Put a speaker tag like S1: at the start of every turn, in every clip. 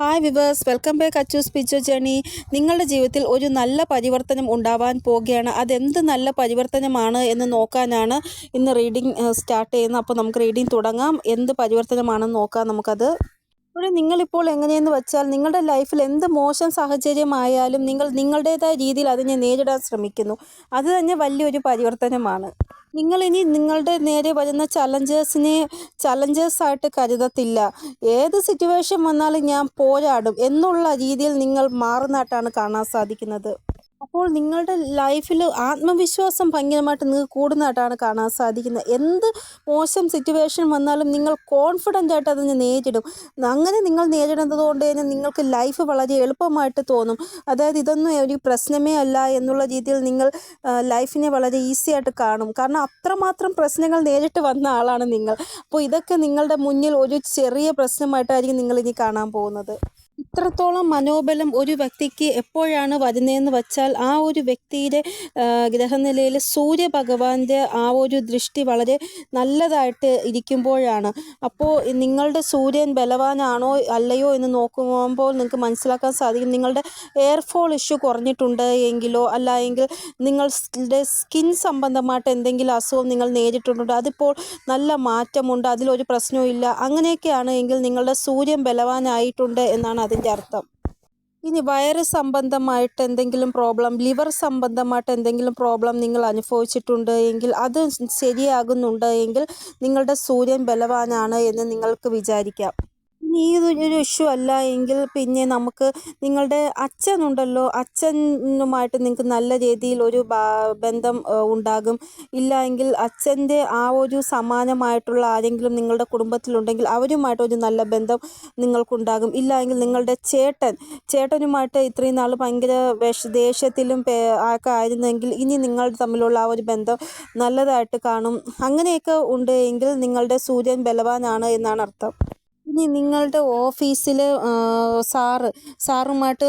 S1: Hi viewers welcome back Achus പിച്ചോ journey നിങ്ങളുടെ ജീവിതത്തിൽ ഒരു നല്ല പരിവർത്തനം ഉണ്ടാവാൻ പോവുകയാണ്. അതെന്ത് നല്ല പരിവർത്തനമാണ് എന്ന് നോക്കാനാണ് ഇന്ന് റീഡിംഗ് സ്റ്റാർട്ട് ചെയ്യുന്നത്. അപ്പോൾ നമുക്ക് റീഡിംഗ് തുടങ്ങാം. എന്ത് പരിവർത്തനമാണെന്ന് നോക്കാം. നമുക്കത് ഇവിടെ നിങ്ങളിപ്പോൾ എങ്ങനെയെന്ന് വെച്ചാൽ നിങ്ങളുടെ ലൈഫിൽ എന്ത് മോശം സാഹചര്യമായാലും നിങ്ങൾ നിങ്ങളുടേതായ രീതിയിൽ അതിനെ നേരിടാൻ ശ്രമിക്കുന്നു. അത് തന്നെ വലിയൊരു പരിവർത്തനമാണ്. നിങ്ങളിനി നിങ്ങളുടെ നേരെ വരുന്ന ചലഞ്ചേഴ്സിനെ ചലഞ്ചേഴ്സ് ആയിട്ട് കരുതത്തില്ല. ഏത് സിറ്റുവേഷൻ വന്നാലും ഞാൻ പോരാടും എന്നുള്ള രീതിയിൽ നിങ്ങൾ മാറുന്നതായിട്ടാണ് കാണാൻ സാധിക്കുന്നത്. അപ്പോൾ നിങ്ങളുടെ ലൈഫിൽ ആത്മവിശ്വാസം ഭയങ്കരമായിട്ട് നിങ്ങൾക്ക് കൂടുന്നതായിട്ടാണ് കാണാൻ സാധിക്കുന്നത്. എന്ത് മോശം സിറ്റുവേഷൻ വന്നാലും നിങ്ങൾ കോൺഫിഡന്റ് ആയിട്ട് അതിനെ നേരിടും. അങ്ങനെ നിങ്ങൾ നേരിടുന്നത് കൊണ്ട് തന്നെ നിങ്ങൾക്ക് ലൈഫ് വളരെ എളുപ്പമായിട്ട് തോന്നും. അതായത് ഇതൊന്നും ഒരു പ്രശ്നമേ അല്ല എന്നുള്ള രീതിയിൽ നിങ്ങൾ ലൈഫിനെ വളരെ ഈസി ആയിട്ട് കാണും. കാരണം അത്രമാത്രം പ്രശ്നങ്ങൾ നേരിട്ട് വന്ന ആളാണ് നിങ്ങൾ. അപ്പോൾ ഇതൊക്കെ നിങ്ങളുടെ മുന്നിൽ ഒരു ചെറിയ പ്രശ്നമായിട്ടായിരിക്കും നിങ്ങൾ ഇനി കാണാൻ പോകുന്നത്. ഇത്രത്തോളം മനോബലം ഒരു വ്യക്തിക്ക് എപ്പോഴാണ് വരുന്നതെന്ന് വച്ചാൽ ആ ഒരു വ്യക്തിയുടെ ഗ്രഹനിലയിൽ സൂര്യഭഗവാന്റെ ആ ഒരു ദൃഷ്ടി വളരെ നല്ലതായിട്ട് ഇരിക്കുമ്പോഴാണ്. അപ്പോൾ നിങ്ങളുടെ സൂര്യൻ ബലവാനാണോ അല്ലയോ എന്ന് നോക്കുമ്പോൾ നിങ്ങൾക്ക് മനസ്സിലാക്കാൻ സാധിക്കും. നിങ്ങളുടെ എയർഫോൾ ഇഷ്യൂ കുറഞ്ഞിട്ടുണ്ട് എങ്കിലോ അല്ല എങ്കിൽ നിങ്ങളുടെ സ്കിൻ സംബന്ധമായിട്ട് എന്തെങ്കിലും അസുഖം നിങ്ങൾ നേരിട്ടിട്ടുണ്ടോ അതിപ്പോൾ നല്ല മാറ്റമുണ്ട് അതിലൊരു പ്രശ്നവും ഇല്ല അങ്ങനെയൊക്കെയാണ് എങ്കിൽ നിങ്ങളുടെ സൂര്യൻ ബലവാനായിട്ടുണ്ട് എന്നാണ് അതിന്റെ അർത്ഥം. ഇനി വയറ് സംബന്ധമായിട്ട് എന്തെങ്കിലും പ്രോബ്ലം ലിവർ സംബന്ധമായിട്ട് എന്തെങ്കിലും പ്രോബ്ലം നിങ്ങൾ അനുഭവിച്ചിട്ടുണ്ട് എങ്കിൽ അത് ശരിയാകുന്നുണ്ട് എങ്കിൽ നിങ്ങളുടെ സൂര്യൻ ബലവാനാണ് എന്ന് നിങ്ങൾക്ക് വിചാരിക്കാം. ഈ ഒരു ഇഷ്യൂ അല്ല. എങ്കിൽ പിന്നെ നമുക്ക് നിങ്ങളുടെ അച്ഛനുണ്ടല്ലോ. അച്ഛനുമായിട്ട് നിങ്ങൾക്ക് നല്ല രീതിയിൽ ഒരു ബന്ധം ഉണ്ടാകും. ഇല്ല എങ്കിൽ അച്ഛന്റെ ആ ഒരു സമാനമായിട്ടുള്ള ആരെങ്കിലും നിങ്ങളുടെ കുടുംബത്തിലുണ്ടെങ്കിൽ അവരുമായിട്ട് ഒരു നല്ല ബന്ധം നിങ്ങൾക്കുണ്ടാകും. ഇല്ല എങ്കിൽ നിങ്ങളുടെ ചേട്ടൻ ചേട്ടനുമായിട്ട് ഇത്രയും നാൾ ഭയങ്കര വിഷ ദേഷ്യത്തിലും ഒക്കെ ആയിരുന്നെങ്കിൽ ഇനി നിങ്ങൾ തമ്മിലുള്ള ആ ഒരു ബന്ധം നല്ലതായിട്ട് കാണും. അങ്ങനെയൊക്കെ ഉണ്ട് എങ്കിൽ നിങ്ങളുടെ സൂര്യൻ ബലവാനാണ് എന്നാണ് അർത്ഥം. ഇനി നിങ്ങളുടെ ഓഫീസിൽ സാറ് സാറുമായിട്ട്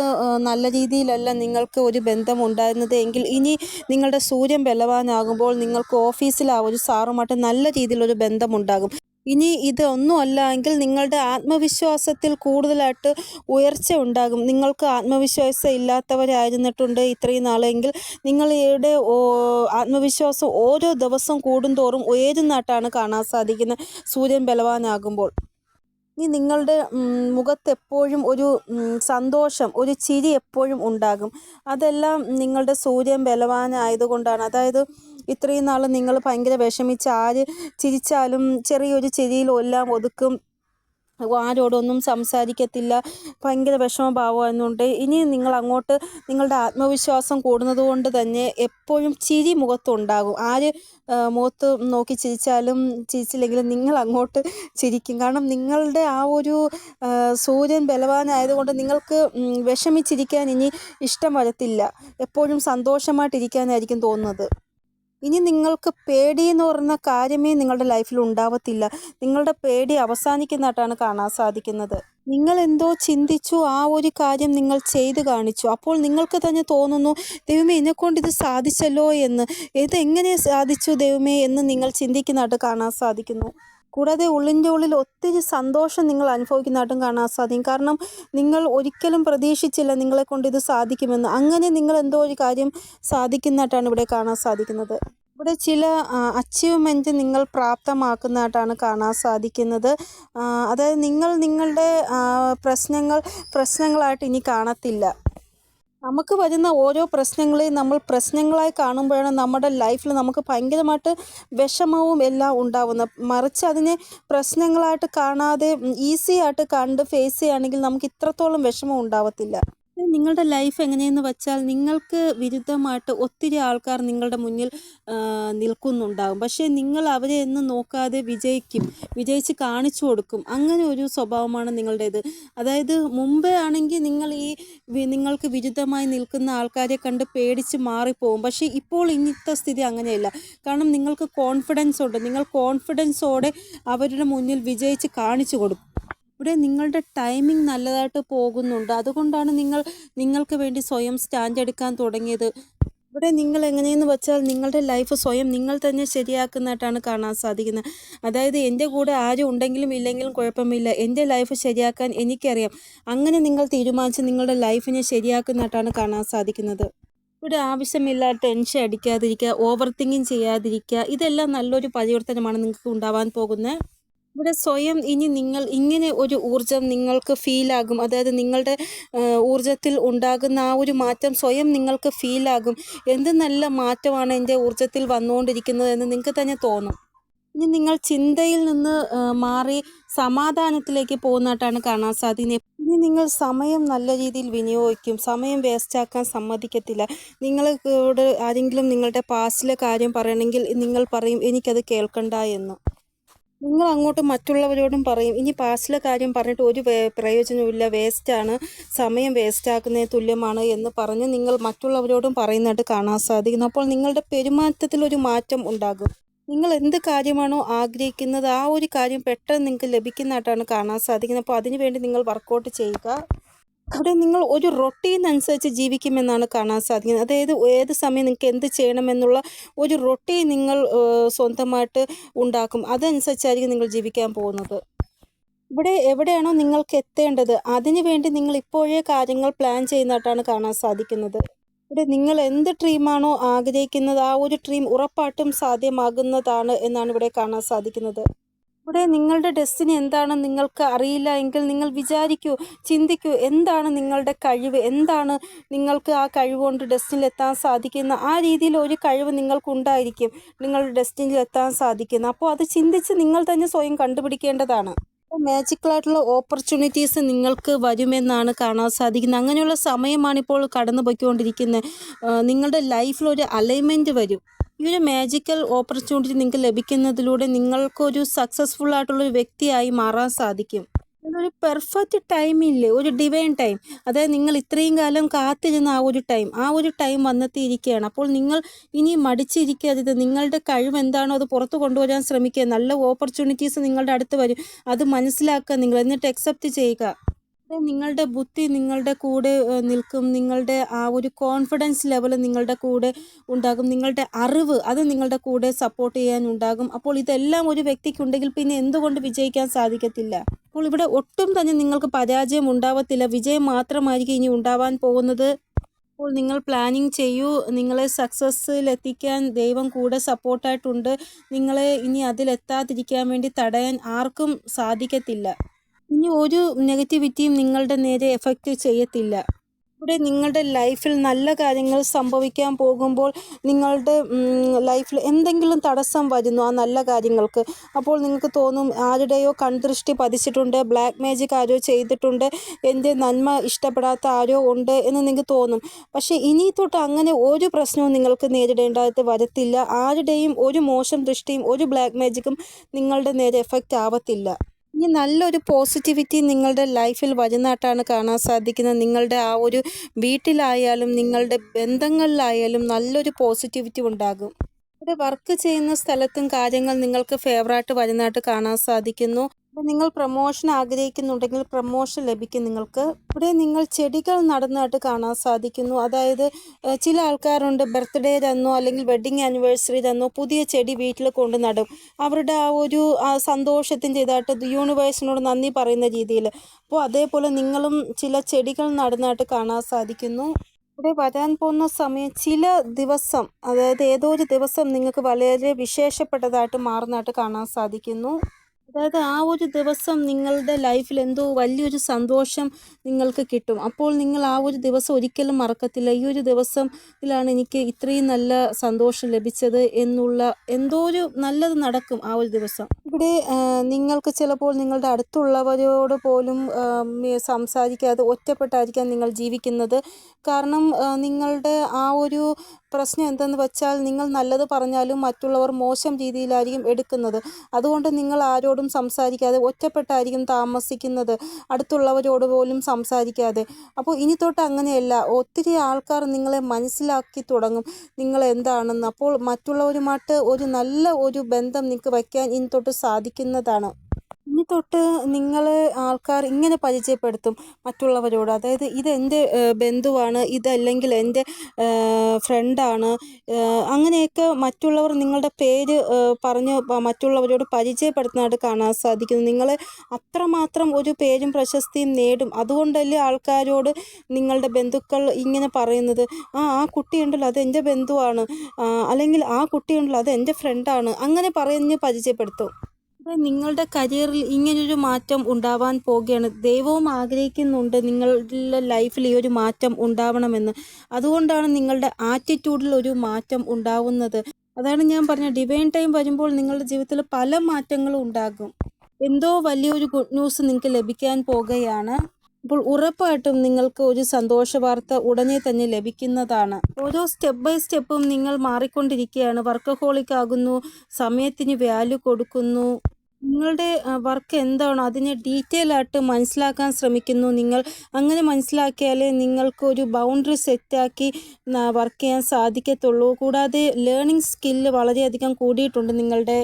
S1: നല്ല രീതിയിലല്ല നിങ്ങൾക്ക് ഒരു ബന്ധം ഉണ്ടായിരുന്നത് എങ്കിൽ ഇനി നിങ്ങളുടെ സൂര്യൻ ബലവാനാകുമ്പോൾ നിങ്ങൾക്ക് ഓഫീസിൽ ആ ഒരു സാറുമായിട്ട് നല്ല രീതിയിലൊരു ബന്ധമുണ്ടാകും. ഇനി ഇതൊന്നും അല്ല എങ്കിൽ നിങ്ങളുടെ ആത്മവിശ്വാസത്തിൽ കൂടുതലായിട്ട് ഉയർച്ച ഉണ്ടാകും. നിങ്ങൾക്ക് ആത്മവിശ്വാസം ഇല്ലാത്തവരായിരുന്നിട്ടുണ്ട് ഇത്രയും നാളെങ്കിൽ നിങ്ങളുടെ ആത്മവിശ്വാസം ഓരോ ദിവസം കൂടുന്തോറും ഉയരുന്നതായിട്ടാണ് കാണാൻ സാധിക്കുന്നത് സൂര്യൻ ബലവാനാകുമ്പോൾ. ഇനി നിങ്ങളുടെ മുഖത്ത് എപ്പോഴും ഒരു സന്തോഷം ഒരു ചിരി എപ്പോഴും ഉണ്ടാകും. അതെല്ലാം നിങ്ങളുടെ സൂര്യൻ ബലവാനായതുകൊണ്ടാണ് അതായത് ഇത്രയും നാൾ നിങ്ങൾ ഭയങ്കര വിഷമിച്ച് ആര് ചിരിച്ചാലും ചെറിയൊരു ചിരിയിലും എല്ലാം ഒതുക്കും. ആരോടൊന്നും സംസാരിക്കത്തില്ല. ഭയങ്കര വിഷമഭാവമായിരുന്നുണ്ട് ഇനി നിങ്ങൾ അങ്ങോട്ട് നിങ്ങളുടെ ആത്മവിശ്വാസം കൂടുന്നത് കൊണ്ട് തന്നെ എപ്പോഴും ചിരി മുഖത്തുണ്ടാകും. ആര് മുഖത്ത് നോക്കി ചിരിച്ചാലും ചിരിച്ചില്ലെങ്കിലും നിങ്ങൾ അങ്ങോട്ട് ചിരിക്കും. കാരണം നിങ്ങളുടെ ആ ഒരു സൂര്യൻ ബലവാനായതുകൊണ്ട് നിങ്ങൾക്ക് വിഷമിച്ചിരിക്കാൻ ഇനി ഇഷ്ടം വരത്തില്ല. എപ്പോഴും സന്തോഷമായിട്ടിരിക്കാനായിരിക്കും തോന്നുന്നത്. ഇനി നിങ്ങൾക്ക് പേടി എന്ന് പറയുന്ന കാര്യമേ നിങ്ങളുടെ ലൈഫിൽ ഉണ്ടാവത്തില്ല. നിങ്ങളുടെ പേടി അവസാനിക്കുന്നതായിട്ടാണ് കാണാൻ സാധിക്കുന്നത്. നിങ്ങൾ എന്തോ ചിന്തിച്ചു ആ ഒരു കാര്യം നിങ്ങൾ ചെയ്തു കാണിച്ചു. അപ്പോൾ നിങ്ങൾക്ക് തന്നെ തോന്നുന്നു ദൈവമേ എന്നെക്കൊണ്ട് ഇത് സാധിച്ചല്ലോ എന്ന്. ഇതെങ്ങനെ സാധിച്ചു ദൈവമേ എന്ന് നിങ്ങൾ ചിന്തിക്കുന്നതായിട്ട് കാണാൻ സാധിക്കുന്നു. കൂടാതെ ഉള്ളിന്റെ ഉള്ളിൽ ഒത്തിരി സന്തോഷം നിങ്ങൾ അനുഭവിക്കുന്നതായിട്ടും കാണാൻ സാധിക്കും. കാരണം നിങ്ങൾ ഒരിക്കലും പ്രതീക്ഷിച്ചില്ല നിങ്ങളെ കൊണ്ട് ഇത് സാധിക്കുമെന്ന്. അങ്ങനെ നിങ്ങൾ എന്തോ ഒരു കാര്യം സാധിക്കുന്നതായിട്ടാണ് ഇവിടെ കാണാൻ സാധിക്കുന്നത്. ഇവിടെ ചില അച്ചീവ്മെന്റ് നിങ്ങൾ പ്രാപ്തമാക്കുന്നതായിട്ടാണ് കാണാൻ സാധിക്കുന്നത്. അതായത് നിങ്ങൾ നിങ്ങളുടെ പ്രശ്നങ്ങൾ പ്രശ്നങ്ങളായിട്ട് ഇനി കാണത്തില്ല. നമുക്ക് വരുന്ന ഓരോ പ്രശ്നങ്ങളെയും നമ്മൾ പ്രശ്നങ്ങളായി കാണുമ്പോഴാണ് നമ്മുടെ ലൈഫിൽ നമുക്ക് ഭയങ്കരമായിട്ട് വിഷമവും എല്ലാം ഉണ്ടാവുന്നത്. മറിച്ച് അതിനെ പ്രശ്നങ്ങളായിട്ട് കാണാതെ ഈസി ആയിട്ട് കണ്ട് ഫേസ് ചെയ്യുകയാണെങ്കിൽ നമുക്ക് ഇത്രത്തോളം വിഷമം ഉണ്ടാവത്തില്ല. നിങ്ങളുടെ ലൈഫ് എങ്ങനെയെന്ന് വെച്ചാൽ നിങ്ങൾക്ക് വിരുദ്ധമായിട്ട് ഒത്തിരി ആൾക്കാർ നിങ്ങളുടെ മുന്നിൽ നിൽക്കുന്നുണ്ടാകും പക്ഷേ നിങ്ങൾ അവരെ ഒന്നും നോക്കാതെ വിജയിക്കും. വിജയിച്ച് കാണിച്ചു കൊടുക്കും. അങ്ങനെ ഒരു സ്വഭാവമാണ് നിങ്ങളുടേത്. അതായത് മുമ്പേ ആണെങ്കിൽ നിങ്ങൾ ഈ നിങ്ങൾക്ക് വിരുദ്ധമായി നിൽക്കുന്ന ആൾക്കാരെ കണ്ട് പേടിച്ച് മാറിപ്പോകും പക്ഷേ ഇപ്പോൾ ഇന്നത്തെ സ്ഥിതി അങ്ങനെയല്ല. കാരണം നിങ്ങൾക്ക് കോൺഫിഡൻസ് ഉണ്ട്. നിങ്ങൾ കോൺഫിഡൻസോടെ അവരുടെ മുന്നിൽ വിജയിച്ച് കാണിച്ചു കൊടുക്കും. ഇവിടെ നിങ്ങളുടെ ടൈമിംഗ് നല്ലതായിട്ട് പോകുന്നുണ്ട്. അതുകൊണ്ടാണ് നിങ്ങൾ നിങ്ങൾക്ക് വേണ്ടി സ്വയം സ്റ്റാൻഡ് എടുക്കാൻ തുടങ്ങിയത്. ഇവിടെ നിങ്ങൾ എങ്ങനെയെന്ന് വെച്ചാൽ നിങ്ങളുടെ ലൈഫ് സ്വയം നിങ്ങൾ തന്നെ ശരിയാക്കുന്നതായിട്ടാണ് കാണാൻ സാധിക്കുന്നത്. അതായത് എന്റെ കൂടെ ആരും ഉണ്ടെങ്കിലും ഇല്ലെങ്കിലും കുഴപ്പമില്ല. എന്റെ ലൈഫ് ശരിയാക്കാൻ എനിക്കറിയാം. അങ്ങനെ നിങ്ങൾ തീരുമാനിച്ച് നിങ്ങളുടെ ലൈഫിനെ ശരിയാക്കുന്നതായിട്ടാണ് കാണാൻ സാധിക്കുന്നത്. ഇവിടെ ആവശ്യമില്ലാത്ത ടെൻഷൻ അടിക്കാതിരിക്കുക ഓവർ തിങ്കിങ് ചെയ്യാതിരിക്കുക ഇതെല്ലാം നല്ലൊരു പരിവർത്തനമാണ് നിങ്ങൾക്ക് ഉണ്ടാവാൻ പോകുന്നത്. ഇവിടെ സ്വയം ഇനി നിങ്ങൾ ഇങ്ങനെ ഒരു ഊർജം നിങ്ങൾക്ക് ഫീലാകും അതായത് നിങ്ങളുടെ ഊർജത്തിൽ ഉണ്ടാകുന്ന ആ ഒരു മാറ്റം സ്വയം നിങ്ങൾക്ക് ഫീലാകും എന്ത് നല്ല മാറ്റമാണ് എന്റെ ഊർജത്തിൽ വന്നുകൊണ്ടിരിക്കുന്നത് എന്ന് നിങ്ങൾക്ക് തന്നെ തോന്നും. ഇനി നിങ്ങൾ ചിന്തയിൽ നിന്ന് മാറി സമാധാനത്തിലേക്ക് പോകുന്നതായിട്ടാണ് കാണാൻ സാധിക്കുന്നത്. ഇനി നിങ്ങൾ സമയം നല്ല രീതിയിൽ വിനിയോഗിക്കും. സമയം വേസ്റ്റാക്കാൻ സമ്മതിക്കത്തില്ല. നിങ്ങളോട് ആരെങ്കിലും നിങ്ങളുടെ പാസ്റ്റിലെ കാര്യം പറയണമെങ്കിൽ നിങ്ങൾ പറയും എനിക്കത് കേൾക്കണ്ട എന്ന്. നിങ്ങൾ അങ്ങോട്ട് മറ്റുള്ളവരോടും പറയും. ഇനി പാസ്റ്റിലെ കാര്യം പറഞ്ഞിട്ട് ഒരു പ്രയോജനമില്ല വേസ്റ്റാണ്. സമയം വേസ്റ്റാക്കുന്നതിന് തുല്യമാണ് എന്ന് പറഞ്ഞ് നിങ്ങൾ മറ്റുള്ളവരോടും പറയുന്നതായിട്ട് കാണാൻ സാധിക്കുന്നു. അപ്പോൾ നിങ്ങളുടെ പെരുമാറ്റത്തിൽ ഒരു മാറ്റം ഉണ്ടാകും. നിങ്ങൾ എന്ത് കാര്യമാണോ ആഗ്രഹിക്കുന്നത് ആ ഒരു കാര്യം പെട്ടെന്ന് നിങ്ങൾക്ക് ലഭിക്കുന്നതായിട്ടാണ് കാണാൻ സാധിക്കുന്നത്. അപ്പോൾ അതിനുവേണ്ടി നിങ്ങൾ വർക്കൗട്ട് ചെയ്യുക. അവിടെ നിങ്ങൾ ഒരു റൊട്ടീൻ അനുസരിച്ച് ജീവിക്കുമെന്നാണ് കാണാൻ സാധിക്കുന്നത്. അതായത് ഏത് സമയം നിങ്ങൾക്ക് എന്ത് ചെയ്യണമെന്നുള്ള ഒരു റൊട്ടീൻ നിങ്ങൾ സ്വന്തമായിട്ട് ഉണ്ടാക്കും. അതനുസരിച്ചായിരിക്കും നിങ്ങൾ ജീവിക്കാൻ പോകുന്നത്. ഇവിടെ എവിടെയാണോ നിങ്ങൾക്ക് എത്തേണ്ടത് അതിനു വേണ്ടി നിങ്ങൾ ഇപ്പോഴേ കാര്യങ്ങൾ പ്ലാൻ ചെയ്യുന്നതായിട്ടാണ് കാണാൻ സാധിക്കുന്നത്. ഇവിടെ നിങ്ങൾ എന്ത് ഡ്രീമാണോ ആഗ്രഹിക്കുന്നത് ആ ഒരു ഡ്രീം ഉറപ്പായിട്ടും സാധ്യമാകുന്നതാണ് എന്നാണ് ഇവിടെ കാണാൻ സാധിക്കുന്നത്. ഇവിടെ നിങ്ങളുടെ ഡെസ്റ്റിനി എന്താണെന്ന് നിങ്ങൾക്ക് അറിയില്ല എങ്കിൽ നിങ്ങൾ വിചാരിക്കൂ ചിന്തിക്കൂ എന്താണ് നിങ്ങളുടെ കഴിവ്? എന്താണ് നിങ്ങൾക്ക് ആ കഴിവ് കൊണ്ട് ഡെസ്റ്റിനിൽ എത്താൻ സാധിക്കുന്ന? ആ രീതിയിൽ ഒരു കഴിവ് നിങ്ങൾക്കുണ്ടായിരിക്കും നിങ്ങളുടെ ഡെസ്റ്റിനിൽ എത്താൻ സാധിക്കുന്ന. അപ്പോൾ അത് ചിന്തിച്ച് നിങ്ങൾ തന്നെ സ്വയം കണ്ടുപിടിക്കേണ്ടതാണ്. മാജിക്കലായിട്ടുള്ള ഓപ്പർച്യൂണിറ്റീസ് നിങ്ങൾക്ക് വരുമെന്നാണ് കാണാൻ സാധിക്കുന്നത്. അങ്ങനെയുള്ള സമയമാണ് ഇപ്പോൾ കടന്നു പോയിക്കൊണ്ടിരിക്കുന്നത് നിങ്ങളുടെ ലൈഫിൽ ഒരു അലൈൻമെന്റ് വരും. ഈ ഒരു മാജിക്കൽ ഓപ്പർച്യൂണിറ്റി നിങ്ങൾക്ക് ലഭിക്കുന്നതിലൂടെ നിങ്ങൾക്കൊരു സക്സസ്ഫുൾ ആയിട്ടുള്ള ഒരു വ്യക്തിയായി മാറാൻ സാധിക്കും. ഒരു പെർഫെക്റ്റ് ടൈം ഇല്ലേ? ഒരു ഡിവൈൻ ടൈം അതായത് നിങ്ങൾ ഇത്രയും കാലം കാത്തിരുന്ന ആ ഒരു ടൈം ആ ഒരു ടൈം വന്നെത്തിയിരിക്കുകയാണ്. അപ്പോൾ നിങ്ങൾ ഇനി മടിച്ചിരിക്കരുത് നിങ്ങളുടെ കഴിവ് എന്താണോ അത് പുറത്തു കൊണ്ടുവരാൻ ശ്രമിക്കുക. നല്ല ഓപ്പർച്യൂണിറ്റീസ് നിങ്ങളുടെ അടുത്ത് വരും. അത് മനസ്സിലാക്കുക നിങ്ങൾ. എന്നിട്ട് അക്സെപ്റ്റ് ചെയ്യുക. നിങ്ങളുടെ ബുദ്ധി നിങ്ങളുടെ കൂടെ നിൽക്കും. നിങ്ങളുടെ ആ ഒരു കോൺഫിഡൻസ് ലെവൽ നിങ്ങളുടെ കൂടെ ഉണ്ടാകും. നിങ്ങളുടെ അറിവ് അത് നിങ്ങളുടെ കൂടെ സപ്പോർട്ട് ചെയ്യാൻ ഉണ്ടാകും. അപ്പോൾ ഇതെല്ലാം ഒരു വ്യക്തിക്കുണ്ടെങ്കിൽ പിന്നെ എന്തുകൊണ്ട് വിജയിക്കാൻ സാധിക്കത്തില്ല? അപ്പോൾ ഇവിടെ ഒട്ടും തന്നെ നിങ്ങൾക്ക് പരാജയം ഉണ്ടാവത്തില്ല. വിജയം മാത്രമായിരിക്കും ഇനി ഉണ്ടാവാൻ പോകുന്നത്. അപ്പോൾ നിങ്ങൾ പ്ലാനിങ് ചെയ്യൂ. നിങ്ങളെ സക്സസ്സിലെത്തിക്കാൻ ദൈവം കൂടെ സപ്പോർട്ടായിട്ടുണ്ട് നിങ്ങളെ ഇനി അതിലെത്താതിരിക്കാൻ വേണ്ടി തടയാൻ ആർക്കും സാധിക്കത്തില്ല. ഇനി ഒരു നെഗറ്റിവിറ്റിയും നിങ്ങളുടെ നേരെ എഫക്റ്റ് ചെയ്യത്തില്ല. ഇവിടെ നിങ്ങളുടെ ലൈഫിൽ നല്ല കാര്യങ്ങൾ സംഭവിക്കാൻ പോകുമ്പോൾ നിങ്ങളുടെ ലൈഫിൽ എന്തെങ്കിലും തടസ്സം വരുന്നു ആ നല്ല കാര്യങ്ങൾക്ക്. അപ്പോൾ നിങ്ങൾക്ക് തോന്നും ആരുടെയോ കൺദൃഷ്ടി പതിച്ചിട്ടുണ്ട് ബ്ലാക്ക് മാജിക് ആരോ ചെയ്തിട്ടുണ്ട് എന്റെ നന്മ ഇഷ്ടപ്പെടാത്ത ആരോ ഉണ്ട് എന്ന് നിങ്ങൾക്ക് തോന്നും. പക്ഷേ ഇനി തൊട്ട് അങ്ങനെ ഒരു പ്രശ്നവും നിങ്ങൾക്ക് നേരിടേണ്ടത് വരത്തില്ല. ആരുടെയും ഒരു മോശം ദൃഷ്ടിയും ഒരു ബ്ലാക്ക് മാജിക്കും നിങ്ങളുടെ നേരെ എഫക്റ്റ് ആവത്തില്ല. ഇനി നല്ലൊരു പോസിറ്റിവിറ്റി നിങ്ങളുടെ ലൈഫിൽ വരുന്നതായിട്ടാണ് കാണാൻ സാധിക്കുന്നത്. നിങ്ങളുടെ ആ ഒരു വീട്ടിലായാലും നിങ്ങളുടെ ബന്ധങ്ങളിലായാലും നല്ലൊരു പോസിറ്റിവിറ്റി ഉണ്ടാകും. ഇവിടെ വർക്ക് ചെയ്യുന്ന സ്ഥലത്തും കാര്യങ്ങൾ നിങ്ങൾക്ക് ഫേവറായിട്ട് വരുന്നതായിട്ട് കാണാൻ സാധിക്കുന്നു. നിങ്ങൾ പ്രൊമോഷൻ ആഗ്രഹിക്കുന്നുണ്ടെങ്കിൽ പ്രൊമോഷൻ ലഭിക്കും നിങ്ങൾക്ക്. ഇവിടെ നിങ്ങൾ ചെടികൾ നടന്നതായിട്ട് കാണാൻ സാധിക്കുന്നു. അതായത് ചില ആൾക്കാരുണ്ട് ബർത്ത്ഡേ തന്നോ അല്ലെങ്കിൽ വെഡ്ഡിങ് ആനിവേഴ്സറി തന്നോ പുതിയ ചെടി വീട്ടിൽ കൊണ്ട് നടും. അവരുടെ ആ ഒരു സന്തോഷത്തിന്റെ ഇതായിട്ട് യൂണിവേഴ്സിനോട് നന്ദി പറയുന്ന രീതിയിൽ. അപ്പോൾ അതേപോലെ നിങ്ങളും ചില ചെടികൾ നടന്നതായിട്ട് കാണാൻ സാധിക്കുന്നു. ഇവിടെ വരാൻ പോകുന്ന സമയം ചില ദിവസം അതായത് ഏതോ ഒരു ദിവസം നിങ്ങൾക്ക് വളരെ വിശേഷപ്പെട്ടതായിട്ട് മാറുന്നതായിട്ട് കാണാൻ സാധിക്കുന്നു. അതായത് ആ ഒരു ദിവസം നിങ്ങളുടെ ലൈഫിൽ എന്തോ വലിയൊരു സന്തോഷം നിങ്ങൾക്ക് കിട്ടും. അപ്പോൾ നിങ്ങൾ ആ ഒരു ദിവസം ഒരിക്കലും മറക്കത്തില്ല. ഈ ഒരു ദിവസത്തിലാണ് എനിക്ക് ഇത്രയും നല്ല സന്തോഷം ലഭിച്ചത് എന്നുള്ള എന്തോ ഒരു നല്ലത് നടക്കും ആ ഒരു ദിവസം. ഇവിടെ നിങ്ങൾക്ക് ചിലപ്പോൾ നിങ്ങളുടെ അടുത്തുള്ളവരോട് പോലും സംസാരിക്കാതെ ഒറ്റപ്പെട്ടായിരിക്കാം നിങ്ങൾ ജീവിക്കുന്നത്. കാരണം നിങ്ങളുടെ ആ ഒരു പ്രശ്നം എന്തെന്ന് വെച്ചാൽ നിങ്ങൾ നല്ലത് പറഞ്ഞാലും മറ്റുള്ളവർ മോശം രീതിയിലായിരിക്കും എടുക്കുന്നത്. അതുകൊണ്ട് നിങ്ങൾ ആരോടും സംസാരിക്കാതെ ഒറ്റപ്പെട്ടായിരിക്കും താമസിക്കുന്നത്. അടുത്തുള്ളവരോട് പോലും സംസാരിക്കാതെ. അപ്പോൾ ഇനി തൊട്ട് അങ്ങനെയല്ല. ഒത്തിരി ആൾക്കാർ നിങ്ങളെ മനസ്സിലാക്കി തുടങ്ങും. നിങ്ങൾ എന്താണെന്ന്. അപ്പോൾ മറ്റുള്ളവരുമായിട്ട് ഒരു നല്ല ഒരു ബന്ധം നിങ്ങൾക്ക് വയ്ക്കാൻ ഇനി തൊട്ട് സാധിക്കുന്നതാണ്. തൊട്ട് നിങ്ങൾ ആൾക്കാർ ഇങ്ങനെ പരിചയപ്പെടുത്തും മറ്റുള്ളവരോട്. അതായത് ഇതെന്റെ ബന്ധുവാണ് ഇതല്ലെങ്കിൽ എന്റെ ഫ്രണ്ടാണ് അങ്ങനെയൊക്കെ മറ്റുള്ളവർ നിങ്ങളുടെ പേര് പറഞ്ഞ് മറ്റുള്ളവരോട് പരിചയപ്പെടുത്തുന്നതായിട്ട് കാണാൻ സാധിക്കുന്നു. നിങ്ങൾ അത്രമാത്രം ഒരു പേരും പ്രശസ്തിയും നേടും. അതുകൊണ്ടല്ലേ ആൾക്കാരോട് നിങ്ങളുടെ ബന്ധുക്കൾ ഇങ്ങനെ പറയുന്നത്. ആ ആ കുട്ടിയുണ്ടല്ലോ അത് എന്റെ ബന്ധുവാണ്. അല്ലെങ്കിൽ ആ കുട്ടിയുണ്ടല്ലോ അത് എന്റെ ഫ്രണ്ടാണ്. അങ്ങനെ പറഞ്ഞ് പരിചയപ്പെടുത്തും. നിങ്ങളുടെ കരിയറിൽ ഇങ്ങനൊരു മാറ്റം ഉണ്ടാവാൻ പോകുകയാണ് ദൈവവും ആഗ്രഹിക്കുന്നുണ്ട് നിങ്ങളുടെ ലൈഫിൽ ഈ ഒരു മാറ്റം ഉണ്ടാവണമെന്ന്. അതുകൊണ്ടാണ് നിങ്ങളുടെ ആറ്റിറ്റ്യൂഡിൽ ഒരു മാറ്റം ഉണ്ടാവുന്നത്. അതാണ് ഞാൻ പറഞ്ഞ ഡിവൈൻ ടൈം വരുമ്പോൾ നിങ്ങളുടെ ജീവിതത്തിൽ പല മാറ്റങ്ങളും ഉണ്ടാകും. എന്തോ വലിയൊരു ഗുഡ് ന്യൂസ് നിങ്ങൾക്ക് ലഭിക്കാൻ പോകുകയാണ് അപ്പോൾ ഉറപ്പായിട്ടും നിങ്ങൾക്ക് ഒരു സന്തോഷ വാർത്ത ഉടനെ തന്നെ ലഭിക്കുന്നതാണ്. ഓരോ സ്റ്റെപ്പ് ബൈ സ്റ്റെപ്പും നിങ്ങൾ മാറിക്കൊണ്ടിരിക്കുകയാണ്. വർക്കഹോളിക് ആകുന്നു സമയത്തിന് വാല്യൂ കൊടുക്കുന്നു. നിങ്ങളുടെ വർക്ക് എന്താണോ അതിനെ ഡീറ്റെയിൽ ആയിട്ട് മനസ്സിലാക്കാൻ ശ്രമിക്കുന്നു. നിങ്ങൾ അങ്ങനെ മനസ്സിലാക്കിയാലേ നിങ്ങൾക്ക് ഒരു ബൗണ്ടറി സെറ്റാക്കി വർക്ക് ചെയ്യാൻ സാധിക്കത്തുള്ളൂ. കൂടാതെ ലേണിംഗ് സ്കില്ല് വളരെയധികം കൂടിയിട്ടുണ്ട് നിങ്ങളുടെ.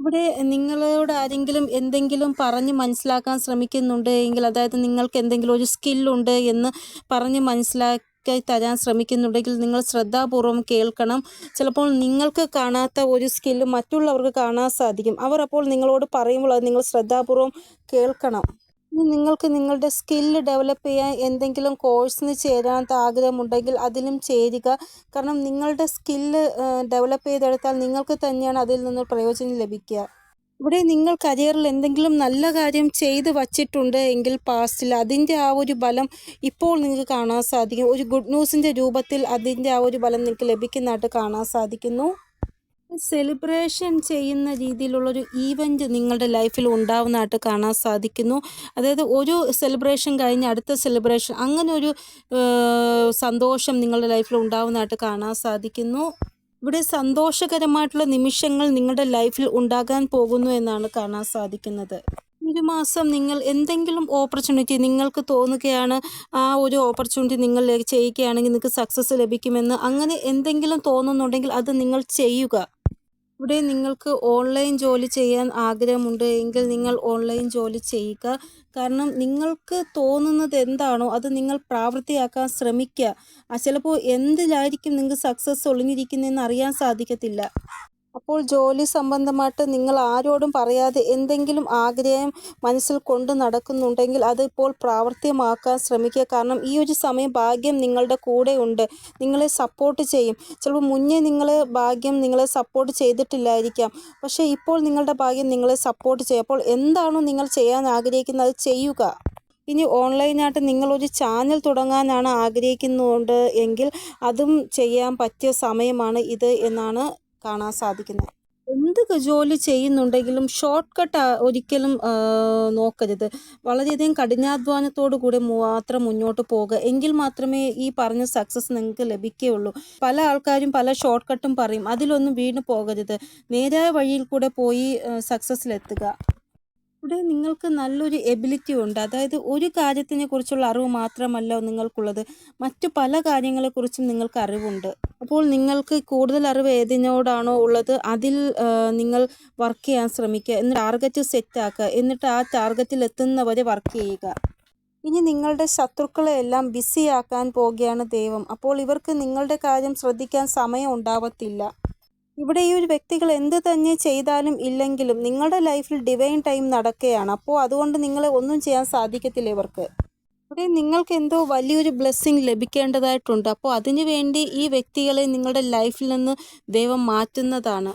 S1: ഇവിടെ നിങ്ങളോട് ആരെങ്കിലും എന്തെങ്കിലും പറഞ്ഞ് മനസ്സിലാക്കാൻ ശ്രമിക്കുന്നുണ്ട് എങ്കിൽ അതായത് നിങ്ങൾക്ക് എന്തെങ്കിലും ഒരു സ്കില്ലുണ്ട് എന്ന് പറഞ്ഞ് മനസ്സിലാക്കി തരാൻ ശ്രമിക്കുന്നുണ്ടെങ്കിൽ നിങ്ങൾ ശ്രദ്ധാപൂർവം കേൾക്കണം. ചിലപ്പോൾ നിങ്ങൾക്ക് കാണാത്ത ഒരു സ്കില്ല് മറ്റുള്ളവർക്ക് കാണാൻ സാധിക്കും. അവർ അപ്പോൾ നിങ്ങളോട് പറയുമ്പോൾ അത് നിങ്ങൾ ശ്രദ്ധാപൂർവം കേൾക്കണം. നിങ്ങൾക്ക് നിങ്ങളുടെ സ്കില്ല് ഡെവലപ്പ് ചെയ്യാൻ എന്തെങ്കിലും കോഴ്സിന് ചേരാൻ ആഗ്രഹമുണ്ടെങ്കിൽ അതിലും ചേരുക. കാരണം നിങ്ങളുടെ സ്കില്ല് ഡെവലപ്പ് ചെയ്തെടുത്താൽ നിങ്ങൾക്ക് തന്നെയാണ് അതിൽ നിന്ന് പ്രയോജനം ലഭിക്കുക. ഇവിടെ നിങ്ങൾ കരിയറിൽ എന്തെങ്കിലും നല്ല കാര്യം ചെയ്ത് വച്ചിട്ടുണ്ട് എങ്കിൽ പാസ്റ്റിൽ അതിന്റെ ആ ഒരു ബലം ഇപ്പോൾ നിങ്ങൾക്ക് കാണാൻ സാധിക്കും. ഒരു ഗുഡ് ന്യൂസിന്റെ രൂപത്തിൽ അതിന്റെ ആ ഒരു ബലം നിങ്ങൾക്ക് ലഭിക്കുന്നതായിട്ട് കാണാൻ സാധിക്കുന്നു. സെലിബ്രേഷൻ ചെയ്യുന്ന രീതിയിലുള്ളൊരു ഈവന്റ് നിങ്ങളുടെ ലൈഫിൽ ഉണ്ടാവുന്നതായിട്ട് കാണാൻ സാധിക്കുന്നു. അതായത് ഒരു സെലിബ്രേഷൻ കഴിഞ്ഞ് അടുത്ത സെലിബ്രേഷൻ അങ്ങനെ ഒരു സന്തോഷം നിങ്ങളുടെ ലൈഫിൽ ഉണ്ടാവുന്നതായിട്ട് കാണാൻ സാധിക്കുന്നു. ഇവിടെ സന്തോഷകരമായിട്ടുള്ള നിമിഷങ്ങൾ നിങ്ങളുടെ ലൈഫിൽ ഉണ്ടാകാൻ പോകുന്നു എന്നാണ് കാണാൻ സാധിക്കുന്നത്. ഒരു മാസം നിങ്ങൾ എന്തെങ്കിലും ഓപ്പർച്യൂണിറ്റി നിങ്ങൾക്ക് തോന്നുകയാണ് ആ ഒരു ഓപ്പർച്യൂണിറ്റി നിങ്ങൾ ചെയ്യുകയാണെങ്കിൽ നിങ്ങൾക്ക് സക്സസ് ലഭിക്കുമെന്ന് അങ്ങനെ എന്തെങ്കിലും തോന്നുന്നുണ്ടെങ്കിൽ അത് നിങ്ങൾ ചെയ്യുക. ഇവിടെ നിങ്ങൾക്ക് ഓൺലൈൻ ജോലി ചെയ്യാൻ ആഗ്രഹമുണ്ട് എങ്കിൽ നിങ്ങൾ ഓൺലൈൻ ജോലി ചെയ്യുക. കാരണം നിങ്ങൾക്ക് തോന്നുന്നത് എന്താണോ അത് നിങ്ങൾ പ്രാവർത്തിയാക്കാൻ ശ്രമിക്കുക. ചിലപ്പോൾ എന്തിലായിരിക്കും നിങ്ങൾക്ക് സക്സസ് ഒളിഞ്ഞിരിക്കുന്നതെന്ന് അറിയാൻ സാധിക്കത്തില്ല. അപ്പോൾ ജോലി സംബന്ധമായിട്ട് നിങ്ങൾ ആരോടും പറയാതെ എന്തെങ്കിലും ആഗ്രഹം മനസ്സിൽ കൊണ്ട് നടക്കുന്നുണ്ടെങ്കിൽ അത് ഇപ്പോൾ പ്രാവർത്തികമാക്കാൻ ശ്രമിക്കുക. കാരണം ഈ ഒരു സമയം ഭാഗ്യം നിങ്ങളുടെ കൂടെ ഉണ്ട്. നിങ്ങളെ സപ്പോർട്ട് ചെയ്യും. ചിലപ്പോൾ മുന്നേ നിങ്ങൾ ഭാഗ്യം നിങ്ങളെ സപ്പോർട്ട് ചെയ്തിട്ടില്ലായിരിക്കാം. പക്ഷേ ഇപ്പോൾ നിങ്ങളുടെ ഭാഗ്യം നിങ്ങളെ സപ്പോർട്ട് ചെയ്യും. അപ്പോൾ എന്താണോ നിങ്ങൾ ചെയ്യാൻ ആഗ്രഹിക്കുന്നത് അത് ചെയ്യുക. ഇനി ഓൺലൈനായിട്ട് നിങ്ങളൊരു ചാനൽ തുടങ്ങാനാണ് ആഗ്രഹിക്കുന്നുണ്ട് എങ്കിൽ അതും ചെയ്യാൻ പറ്റിയ സമയമാണ് ഇത് എന്നാണ് കാണാൻ സാധിക്കുന്നത്. എന്ത് ജോലി ചെയ്യുന്നുണ്ടെങ്കിലും ഷോർട്ട് കട്ട് ഒരിക്കലും നോക്കരുത്. വളരെയധികം കഠിനാധ്വാനത്തോടു കൂടി മാത്രം മുന്നോട്ട് പോകുക എങ്കിൽ മാത്രമേ ഈ പറഞ്ഞ സക്സസ് നിങ്ങൾക്ക് ലഭിക്കുകയുള്ളൂ. പല ആൾക്കാരും പല ഷോർട്ട് കട്ടും പറയും. അതിലൊന്നും വീണ് പോകരുത്. നേരായ വഴിയിൽ കൂടെ പോയി സക്സസ്സിലെത്തുക ഇവിടെ നിങ്ങൾക്ക് നല്ലൊരു എബിലിറ്റി ഉണ്ട്. അതായത് ഒരു കാര്യത്തിനെ കുറിച്ചുള്ള അറിവ് മാത്രമല്ല നിങ്ങൾക്കുള്ളത്. മറ്റു പല കാര്യങ്ങളെക്കുറിച്ചും നിങ്ങൾക്ക് അറിവുണ്ട്. അപ്പോൾ നിങ്ങൾക്ക് കൂടുതൽ അറിവ് ഏതിനോടാണോ ഉള്ളത് അതിൽ നിങ്ങൾ വർക്ക് ചെയ്യാൻ ശ്രമിക്കുക. എന്നിട്ട് ടാർഗറ്റ് സെറ്റ് ആക്കുക. എന്നിട്ട് ആ ടാർഗറ്റിൽ എത്തുന്നവരെ വർക്ക് ചെയ്യുക. ഇനി നിങ്ങളുടെ ശത്രുക്കളെ എല്ലാം ബിസിയാക്കാൻ പോകുകയാണ് ദൈവം. അപ്പോൾ ഇവർക്ക് നിങ്ങളുടെ കാര്യം ശ്രദ്ധിക്കാൻ സമയം ഉണ്ടാവത്തില്ല. ഇവിടെ ഈ ഒരു വ്യക്തികൾ എന്ത് തന്നെ ചെയ്താലും ഇല്ലെങ്കിലും നിങ്ങളുടെ ലൈഫിൽ ഡിവൈൻ ടൈം നടക്കുകയാണ്. അപ്പോൾ അതുകൊണ്ട് നിങ്ങളെ ഒന്നും ചെയ്യാൻ സാധിക്കത്തില്ല ഇവർക്ക്. ഇവിടെ നിങ്ങൾക്ക് എന്തോ വലിയൊരു ബ്ലെസ്സിങ് ലഭിക്കേണ്ടതായിട്ടുണ്ട്. അപ്പോൾ അതിനു വേണ്ടി ഈ വ്യക്തികളെ നിങ്ങളുടെ ലൈഫിൽ നിന്ന് ദൈവം മാറ്റുന്നതാണ്.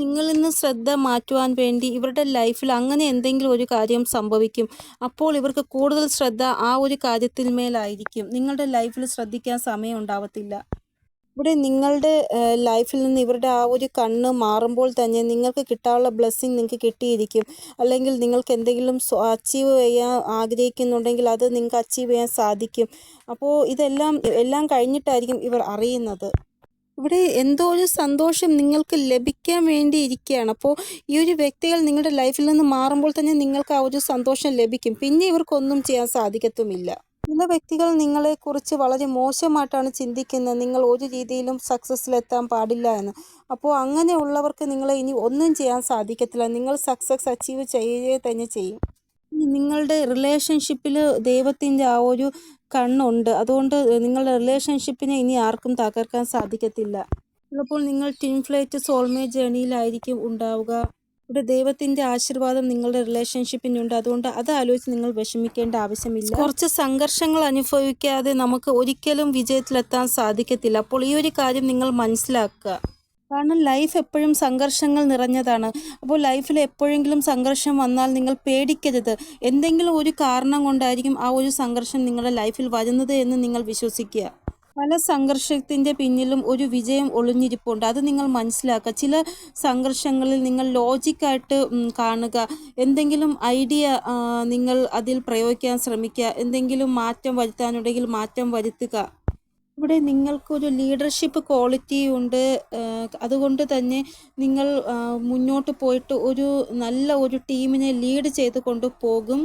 S1: നിങ്ങളിൽ നിന്ന് ശ്രദ്ധ മാറ്റുവാൻ വേണ്ടി ഇവരുടെ ലൈഫിൽ അങ്ങനെ എന്തെങ്കിലും ഒരു കാര്യം സംഭവിക്കും. അപ്പോൾ ഇവർക്ക് കൂടുതൽ ശ്രദ്ധ ആ ഒരു കാര്യത്തിന്മേലായിരിക്കും. നിങ്ങളുടെ ലൈഫിൽ ശ്രദ്ധിക്കാൻ സമയം ഉണ്ടാവത്തില്ല. ഇവിടെ നിങ്ങളുടെ ലൈഫിൽ നിന്ന് ഇവരുടെ ആ ഒരു കണ്ണ് മാറുമ്പോൾ തന്നെ നിങ്ങൾക്ക് കിട്ടാനുള്ള ബ്ലെസ്സിങ് നിങ്ങൾക്ക് കിട്ടിയിരിക്കും. അല്ലെങ്കിൽ നിങ്ങൾക്ക് എന്തെങ്കിലും അച്ചീവ് ചെയ്യാൻ ആഗ്രഹിക്കുന്നുണ്ടെങ്കിൽ അത് നിങ്ങൾക്ക് അച്ചീവ് ചെയ്യാൻ സാധിക്കും. അപ്പോൾ ഇതെല്ലാം എല്ലാം കഴിഞ്ഞിട്ടായിരിക്കും ഇവർ അറിയുന്നത്. ഇവിടെ എന്തോ ഒരു സന്തോഷം നിങ്ങൾക്ക് ലഭിക്കാൻ വേണ്ടി ഇരിക്കുകയാണ്. അപ്പോൾ ഈ ഒരു വ്യക്തികൾ നിങ്ങളുടെ ലൈഫിൽ നിന്ന് മാറുമ്പോൾ തന്നെ നിങ്ങൾക്ക് ആ ഒരു സന്തോഷം ലഭിക്കും. പിന്നെ ഇവർക്കൊന്നും ചെയ്യാൻ സാധിക്കത്തുമില്ല. ചില വ്യക്തികൾ നിങ്ങളെ കുറിച്ച് വളരെ മോശമായിട്ടാണ് ചിന്തിക്കുന്നത്. നിങ്ങൾ ഒരു രീതിയിലും സക്സസ്സിലെത്താൻ പാടില്ല എന്ന്. അപ്പോൾ അങ്ങനെയുള്ളവർക്ക് നിങ്ങളെ ഇനി ഒന്നും ചെയ്യാൻ സാധിക്കത്തില്ല. നിങ്ങൾ സക്സസ് അച്ചീവ് ചെയ്യുകയെ തന്നെ ചെയ്യും. നിങ്ങളുടെ റിലേഷൻഷിപ്പിൽ ദൈവത്തിന്റെ ആ ഒരു കണ്ണുണ്ട്. അതുകൊണ്ട് നിങ്ങളുടെ റിലേഷൻഷിപ്പിനെ ഇനി ആർക്കും തകർക്കാൻ സാധിക്കത്തില്ല. ചിലപ്പോൾ നിങ്ങൾ ട്വിൻ ഫ്ലൈറ്റ് സോൾമേറ്റ് ജേണിയിലായിരിക്കും ഉണ്ടാവുക. ഇവിടെ ദൈവത്തിന്റെ ആശീർവാദം നിങ്ങളുടെ റിലേഷൻഷിപ്പിനുണ്ട് അതുകൊണ്ട് അത് ആലോചിച്ച് നിങ്ങൾ വിഷമിക്കേണ്ട ആവശ്യമില്ല. കുറച്ച് സംഘർഷങ്ങൾ അനുഭവിക്കാതെ നമുക്ക് ഒരിക്കലും വിജയത്തിലെത്താൻ സാധിക്കത്തില്ല. അപ്പോൾ ഈ ഒരു കാര്യം നിങ്ങൾ മനസ്സിലാക്കുക. കാരണം ലൈഫ് എപ്പോഴും സംഘർഷങ്ങൾ നിറഞ്ഞതാണ്. അപ്പോൾ ലൈഫിൽ എപ്പോഴെങ്കിലും സംഘർഷം വന്നാൽ നിങ്ങൾ പേടിക്കരുത്. എന്തെങ്കിലും ഒരു കാരണം കൊണ്ടായിരിക്കും ആ ഒരു സംഘർഷം നിങ്ങളുടെ ലൈഫിൽ വരുന്നത് എന്ന് നിങ്ങൾ വിശ്വസിക്കുക. പല സംഘർഷത്തിന്റെ പിന്നിലും ഒരു വിജയം ഒളിഞ്ഞിരിപ്പുണ്ട്. അത് നിങ്ങൾ മനസ്സിലാക്കുക. ചില സംഘർഷങ്ങളിൽ നിങ്ങൾ ലോജിക്കായിട്ട് കാണുക. എന്തെങ്കിലും ഐഡിയ നിങ്ങൾ അതിൽ പ്രയോഗിക്കാൻ ശ്രമിക്കുക. എന്തെങ്കിലും മാറ്റം വരുത്താനുണ്ടെങ്കിൽ മാറ്റം വരുത്തുക. ഇവിടെ നിങ്ങൾക്കൊരു ലീഡർഷിപ്പ് ക്വാളിറ്റി ഉണ്ട്. അതുകൊണ്ട് തന്നെ നിങ്ങൾ മുന്നോട്ട് പോയിട്ട് ഒരു നല്ല ഒരു ടീമിനെ ലീഡ് ചെയ്ത് കൊണ്ട് പോകും.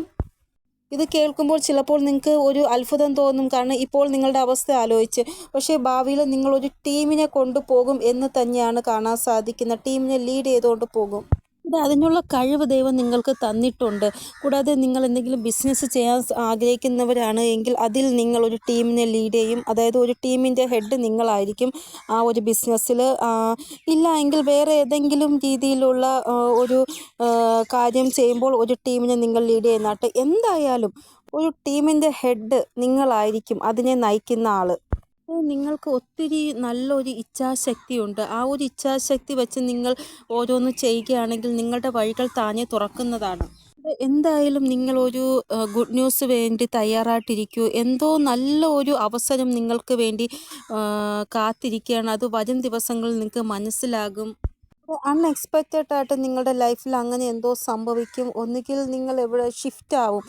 S1: ഇത് കേൾക്കുമ്പോൾ ചിലപ്പോൾ നിങ്ങൾക്ക് ഒരു അത്ഭുതം തോന്നും. കാരണം ഇപ്പോൾ നിങ്ങളുടെ അവസ്ഥ ആലോചിച്ച്. പക്ഷേ ഭാവിയിൽ നിങ്ങൾ ഒരു ടീമിനെ കൊണ്ടുപോകും എന്ന് തന്നെയാണ് കാണാൻ സാധിക്കുന്നത് ടീമിനെ ലീഡ് ചെയ്തുകൊണ്ട് പോകും. അതിനുള്ള കഴിവ് ദൈവം നിങ്ങൾക്ക് തന്നിട്ടുണ്ട്. കൂടാതെ നിങ്ങൾ എന്തെങ്കിലും ബിസിനസ് ചെയ്യാൻ ആഗ്രഹിക്കുന്നവരാണ് എങ്കിൽ അതിൽ നിങ്ങൾ ഒരു ടീമിനെ ലീഡ് ചെയ്യും. അതായത് ഒരു ടീമിന്റെ ഹെഡ് നിങ്ങളായിരിക്കും ആ ഒരു ബിസിനസ്സിൽ ഇല്ല എങ്കിൽ വേറെ ഏതെങ്കിലും രീതിയിലുള്ള ഒരു കാര്യം ചെയ്യുമ്പോൾ ഒരു ടീമിനെ നിങ്ങൾ ലീഡ് ചെയ്യുന്നതായിട്ട് എന്തായാലും ഒരു ടീമിന്റെ ഹെഡ് നിങ്ങളായിരിക്കും അതിനെ നയിക്കുന്ന ആൾ നിങ്ങൾക്ക് ഒത്തിരി നല്ലൊരു ഇച്ഛാശക്തിയുണ്ട്. ആ ഒരു ഇച്ഛാശക്തി വെച്ച് നിങ്ങൾ ഓരോന്ന് ചെയ്യുകയാണെങ്കിൽ നിങ്ങളുടെ വഴികൾ താനേ തുറക്കുന്നതാണ്. എന്തായാലും നിങ്ങളൊരു ഗുഡ് ന്യൂസ് വേണ്ടി തയ്യാറായിട്ടിരിക്കൂ. എന്തോ നല്ല ഒരു അവസരം നിങ്ങൾക്ക് വേണ്ടി കാത്തിരിക്കുകയാണ്. അത് വരും ദിവസങ്ങളിൽ നിങ്ങൾക്ക് മനസ്സിലാകും. അൺഎക്സ്പെക്റ്റഡ് ആയിട്ട് നിങ്ങളുടെ ലൈഫിൽ അങ്ങനെ എന്തോ സംഭവിക്കും. ഒന്നുകിൽ നിങ്ങൾ എവിടെ ഷിഫ്റ്റ് ആവും.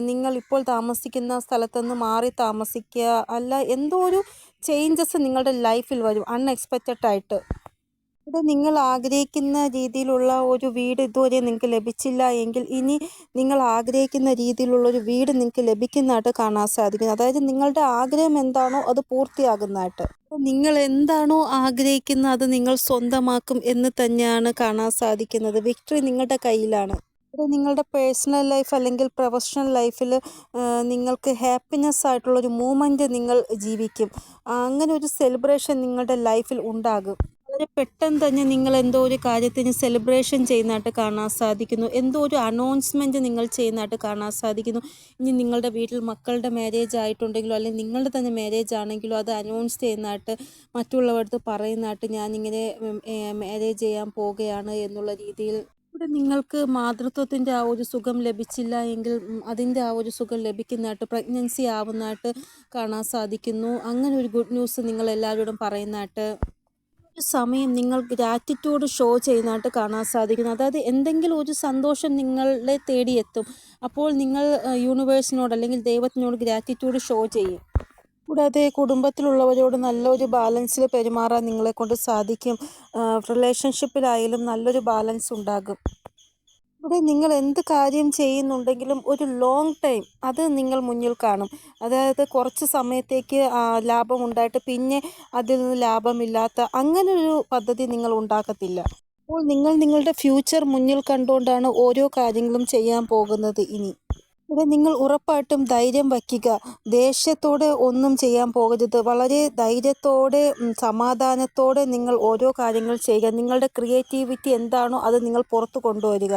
S1: നിങ്ങൾ ഇപ്പോൾ താമസിക്കുന്ന സ്ഥലത്തുനിന്ന് മാറി താമസിക്കുക. അല്ല എന്തോ ഒരു ചേഞ്ചസ് നിങ്ങളുടെ ലൈഫിൽ വരും അൺഎക്സ്പെക്റ്റഡ് ആയിട്ട് ഇവിടെ നിങ്ങൾ ആഗ്രഹിക്കുന്ന രീതിയിലുള്ള ഒരു വീട് ഇതുവരെ നിങ്ങൾക്ക് ലഭിച്ചില്ല എങ്കിൽ ഇനി നിങ്ങൾ ആഗ്രഹിക്കുന്ന രീതിയിലുള്ള ഒരു വീട് നിങ്ങൾക്ക് ലഭിക്കുന്നതായിട്ട് കാണാൻ സാധിക്കും അതായത് നിങ്ങളുടെ ആഗ്രഹം എന്താണോ അത് പൂർത്തിയാകുന്നതായിട്ട്. നിങ്ങൾ എന്താണോ ആഗ്രഹിക്കുന്നത് അത് നിങ്ങൾ സ്വന്തമാക്കും എന്ന് തന്നെയാണ് കാണാൻ സാധിക്കുന്നത്. വിക്ടറി നിങ്ങളുടെ കയ്യിലാണ്. അത് നിങ്ങളുടെ പേഴ്സണൽ ലൈഫ് അല്ലെങ്കിൽ പ്രൊഫഷണൽ ലൈഫിൽ നിങ്ങൾക്ക് ഹാപ്പിനെസ് ആയിട്ടുള്ളൊരു മൂമെന്റ് നിങ്ങൾ ജീവിക്കും. അങ്ങനെ ഒരു സെലിബ്രേഷൻ നിങ്ങളുടെ ലൈഫിൽ ഉണ്ടാകും. വളരെ പെട്ടെന്ന് തന്നെ നിങ്ങൾ എന്തോ ഒരു കാര്യത്തിന് സെലിബ്രേഷൻ ചെയ്യുന്നതായിട്ട് കാണാൻ സാധിക്കുന്നു. എന്തോ ഒരു അനൗൺസ്മെന്റ് നിങ്ങൾ ചെയ്യുന്നതായിട്ട് കാണാൻ സാധിക്കുന്നു. ഇനി നിങ്ങളുടെ വീട്ടിൽ മക്കളുടെ മാരേജ് ആയിട്ടുണ്ടെങ്കിലോ അല്ലെങ്കിൽ നിങ്ങളുടെ തന്നെ മാരേജ് ആണെങ്കിലോ അത് അനൗൺസ് ചെയ്യുന്നതായിട്ട് മറ്റുള്ളവർക്ക് പറയുന്നതായിട്ട് ഞാനിങ്ങനെ മാരേജ് ചെയ്യാൻ പോവുകയാണ് എന്നുള്ള രീതിയിൽ ഇവിടെ നിങ്ങൾക്ക് മാതൃത്വത്തിന്റെ ആ ഒരു സുഖം ലഭിച്ചില്ല എങ്കിൽ അതിന്റെ ആ ഒരു സുഖം ലഭിക്കുന്നതായിട്ട് പ്രഗ്നൻസി ആവുന്നതായിട്ട് കാണാൻ സാധിക്കുന്നു. അങ്ങനെ ഒരു ഗുഡ് ന്യൂസ് നിങ്ങൾ എല്ലാവരോടും പറയുന്നതായിട്ട് സമയം നിങ്ങൾ ഗ്രാറ്റിറ്റ്യൂഡ് ഷോ ചെയ്യുന്നതായിട്ട് കാണാൻ സാധിക്കുന്നു. അതായത് എന്തെങ്കിലും ഒരു സന്തോഷം നിങ്ങളെ തേടിയെത്തും. അപ്പോൾ നിങ്ങൾ യൂണിവേഴ്സിനോട് അല്ലെങ്കിൽ ദൈവത്തിനോട് ഗ്രാറ്റിറ്റ്യൂഡ് ഷോ ചെയ്യും. കൂടാതെ കുടുംബത്തിലുള്ളവരോട് നല്ലൊരു ബാലൻസിൽ പെരുമാറാൻ നിങ്ങളെക്കൊണ്ട് സാധിക്കും. റിലേഷൻഷിപ്പിലായാലും നല്ലൊരു ബാലൻസ് ഉണ്ടാകും. ഇവിടെ നിങ്ങൾ എന്ത് കാര്യം ചെയ്യുന്നുണ്ടെങ്കിലും ഒരു ലോങ് ടൈം അത് നിങ്ങൾ മുന്നിൽ കാണും. അതായത് കുറച്ച് സമയത്തേക്ക് ലാഭം ഉണ്ടായിട്ട് പിന്നെ അതിൽ നിന്ന് ലാഭമില്ലാത്ത അങ്ങനെ ഒരു പദ്ധതി നിങ്ങൾ ഉണ്ടാക്കത്തില്ല. അപ്പോൾ നിങ്ങൾ നിങ്ങളുടെ ഫ്യൂച്ചർ മുന്നിൽ കണ്ടുകൊണ്ടാണ് ഓരോ കാര്യങ്ങളും ചെയ്യാൻ പോകുന്നത് ഇനി. ഇവിടെ നിങ്ങൾ ഉറപ്പായിട്ടും ധൈര്യം വയ്ക്കുക. ദേഷ്യത്തോടെ ഒന്നും ചെയ്യാൻ പോകരുത്. വളരെ ധൈര്യത്തോടെ സമാധാനത്തോടെ നിങ്ങൾ ഓരോ കാര്യങ്ങൾ ചെയ്യുക. നിങ്ങളുടെ ക്രിയേറ്റിവിറ്റി എന്താണോ അത് നിങ്ങൾ പുറത്തു കൊണ്ടുവരിക.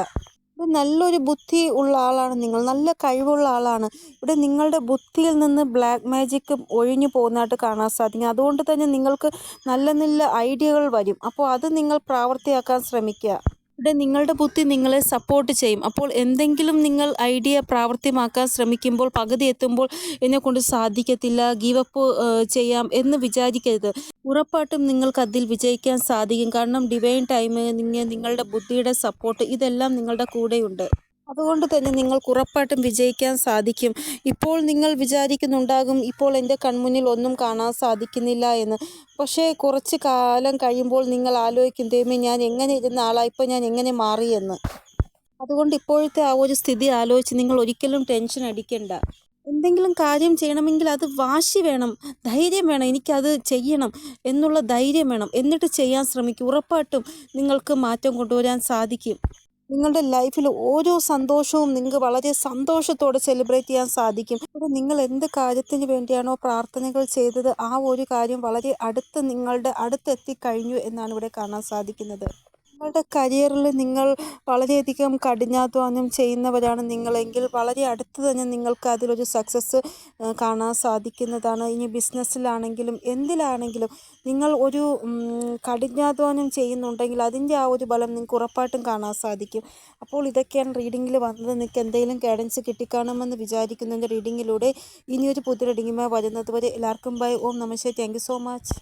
S1: നല്ലൊരു ബുദ്ധി ഉള്ള ആളാണ് നിങ്ങൾ. നല്ല കഴിവുള്ള ആളാണ്. ഇവിടെ നിങ്ങളുടെ ബുദ്ധിയിൽ നിന്ന് ബ്ലാക്ക് മാജിക്ക് ഒഴിഞ്ഞു പോകുന്നതായിട്ട് കാണാൻ സാധിക്കും. അതുകൊണ്ട് തന്നെ നിങ്ങൾക്ക് നല്ല നല്ല ഐഡിയകൾ വരും. അപ്പോൾ അത് നിങ്ങൾ പ്രാവർത്തിയാക്കാൻ ശ്രമിക്കുക. ഇവിടെ നിങ്ങളുടെ ബുദ്ധി നിങ്ങളെ സപ്പോർട്ട് ചെയ്യും. അപ്പോൾ എന്തെങ്കിലും നിങ്ങൾ ഐഡിയ പ്രാവർത്തിയമാക്കാൻ ശ്രമിക്കുമ്പോൾ പകുതി എത്തുമ്പോൾ എന്നെക്കൊണ്ട് സാധിക്കത്തില്ല. ഗീവപ്പ് ചെയ്യാം എന്ന് വിചാരിക്കരുത്. ഉറപ്പായിട്ടും നിങ്ങൾക്ക് അതിൽ വിജയിക്കാൻ സാധിക്കും. കാരണം ഡിവൈൻ ടൈമിങ് നിങ്ങളുടെ ബുദ്ധിയുടെ സപ്പോർട്ട് ഇതെല്ലാം നിങ്ങളുടെ കൂടെയുണ്ട്. അതുകൊണ്ട് തന്നെ നിങ്ങൾക്ക് ഉറപ്പായിട്ടും വിജയിക്കാൻ സാധിക്കും. ഇപ്പോൾ നിങ്ങൾ വിചാരിക്കുന്നുണ്ടാകും ഇപ്പോൾ എന്റെ കൺമുന്നിൽ ഒന്നും കാണാൻ സാധിക്കുന്നില്ല എന്ന്. പക്ഷേ കുറച്ച് കാലം കഴിയുമ്പോൾ നിങ്ങൾ ആലോചിക്കും ദൈവമേ ഞാൻ എങ്ങനെ ഇരുന്ന ആളാണ് ഇപ്പോൾ ഞാൻ എങ്ങനെ മാറിയെന്ന് അതുകൊണ്ട് ഇപ്പോഴത്തെ ആ ഒരു സ്ഥിതി ആലോചിച്ച് നിങ്ങൾ ഒരിക്കലും ടെൻഷൻ അടിക്കണ്ട. എന്തെങ്കിലും കാര്യം ചെയ്യണമെങ്കിൽ അത് വാശി വേണം ധൈര്യം വേണം എനിക്കത് ചെയ്യണം എന്നുള്ള ധൈര്യം വേണം. എന്നിട്ട് ചെയ്യാൻ ശ്രമിക്കും. ഉറപ്പായിട്ടും നിങ്ങൾക്ക് മാറ്റം കൊണ്ടുവരാൻ സാധിക്കും. നിങ്ങളുടെ ലൈഫിൽ ഓരോ സന്തോഷവും നിങ്ങൾക്ക് വളരെ സന്തോഷത്തോടെ സെലിബ്രേറ്റ് ചെയ്യാൻ സാധിക്കും. അപ്പോൾ നിങ്ങൾ എന്ത് കാര്യത്തിന് വേണ്ടിയാണോ പ്രാർത്ഥനകൾ ചെയ്തത് ആ ഒരു കാര്യം വളരെ അടുത്ത് നിങ്ങളുടെ അടുത്തെത്തി കഴിഞ്ഞു എന്നാണ് ഇവിടെ കാണാൻ സാധിക്കുന്നത്. നിങ്ങളുടെ കരിയറിൽ നിങ്ങൾ വളരെയധികം കഠിനാധ്വാനം ചെയ്യുന്നവരാണ് നിങ്ങളെങ്കിൽ വളരെ അടുത്ത് തന്നെ നിങ്ങൾക്ക് അതിലൊരു സക്സസ് കാണാൻ സാധിക്കുന്നതാണ്. ഇനി ബിസിനസ്സിലാണെങ്കിലും എന്തിലാണെങ്കിലും നിങ്ങൾ ഒരു കഠിനാധ്വാനം ചെയ്യുന്നുണ്ടെങ്കിൽ അതിന്റെ ആ ഒരു ബലം നിങ്ങൾക്ക് ഉറപ്പായിട്ടും കാണാൻ സാധിക്കും. അപ്പോൾ ഇതൊക്കെയാണ് റീഡിങ്ങിൽ വന്നത്. നിങ്ങൾക്ക് എന്തെങ്കിലും ഗൈഡൻസ് കിട്ടിക്കാണുമെന്ന് വിചാരിക്കുന്നതിന്റെ റീഡിങ്ങിലൂടെ ഇനിയൊരു പുതിയ റീഡിങ്ങുമായി വരുന്നത് വരെ എല്ലാവർക്കും bye Om namaste thank so much